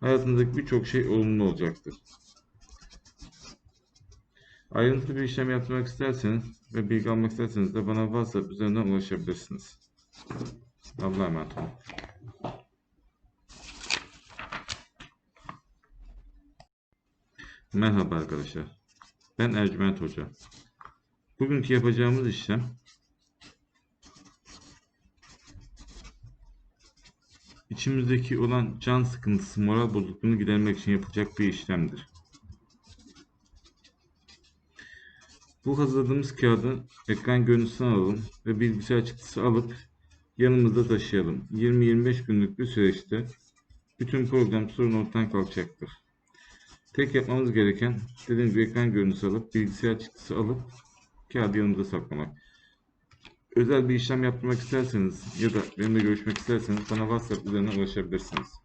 hayatınızdaki birçok şey olumlu olacaktır. Ayrıntılı bir işlem yaptırmak isterseniz ve bilgi almak isterseniz de bana WhatsApp üzerinden ulaşabilirsiniz. Allah'a emanet olun. Merhaba arkadaşlar. Ben Ercüment Hoca. Bugünkü yapacağımız işlem içimizdeki olan can sıkıntısı, moral bozukluğunu gidermek için yapılacak bir işlemdir. Bu hazırladığımız kağıdı ekran görüntüsünü alalım ve bilgisayar çıktısı alıp yanımızda taşıyalım. 20-25 günlük bir süreçte bütün program sorun ortadan kalkacaktır. Tek yapmamız gereken dediğim gibi ekran görüntüsü alıp bilgisayar çıktısı alıp kağıdı yanımızda saklamak. Özel bir işlem yaptırmak isterseniz ya da benimle görüşmek isterseniz bana WhatsApp üzerinden ulaşabilirsiniz.